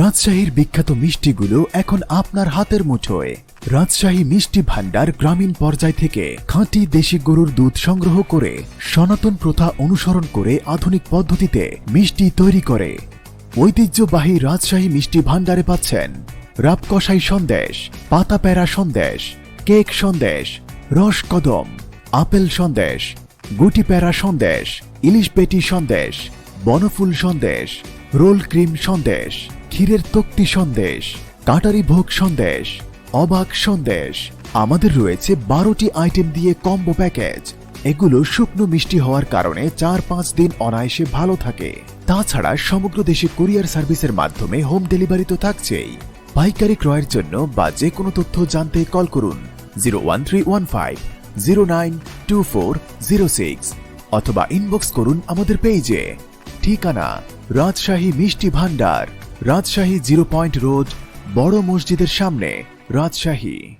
রাজশাহীর বিখ্যাত মিষ্টিগুলো এখন আপনার হাতের মুঠোয়। রাজশাহী মিষ্টি ভান্ডার গ্রামীণ পর্যায় থেকে খাঁটি দেশি গরুর দুধ সংগ্রহ করে, সনাতন প্রথা অনুসরণ করে আধুনিক পদ্ধতিতে মিষ্টি তৈরি করে। ঐতিহ্যবাহী রাজশাহী মিষ্টি ভান্ডারে পাচ্ছেন রাবকসাই সন্দেশ পাতা প্যারা সন্দেশ, কেক সন্দেশ, রস কদম, আপেল সন্দেশ, গুটি প্যারা সন্দেশ, ইলিশ পেটি সন্দেশ, বনফুল সন্দেশ, রোল ক্রিম সন্দেশ। ক্ষীরের তক্তি সন্দেশ, কাটারি ভোগ সন্দেশ, অবাক সন্দেশ। আমাদের রয়েছে বারোটি আইটেম দিয়ে কম্বো প্যাকেজ এগুলো শুকনো মিষ্টি হওয়ার কারণে চার পাঁচ দিন অনায়াসে ভালো থাকে। তাছাড়া সমগ্র দেশে কুরিয়ার সার্ভিসের মাধ্যমে হোম ডেলিভারি তো থাকছেই। পাইকারি ক্রয়ের জন্য বা যে কোনো তথ্য জানতে কল করুন zero one three one five, zero nine two four zero six অথবা ইনবক্স করুন আমাদের পেজে ঠিকানা, Rajshahi Mishti Bhandar Rajshahi zero point road বড় মসজিদের সামনে রাজশাহী।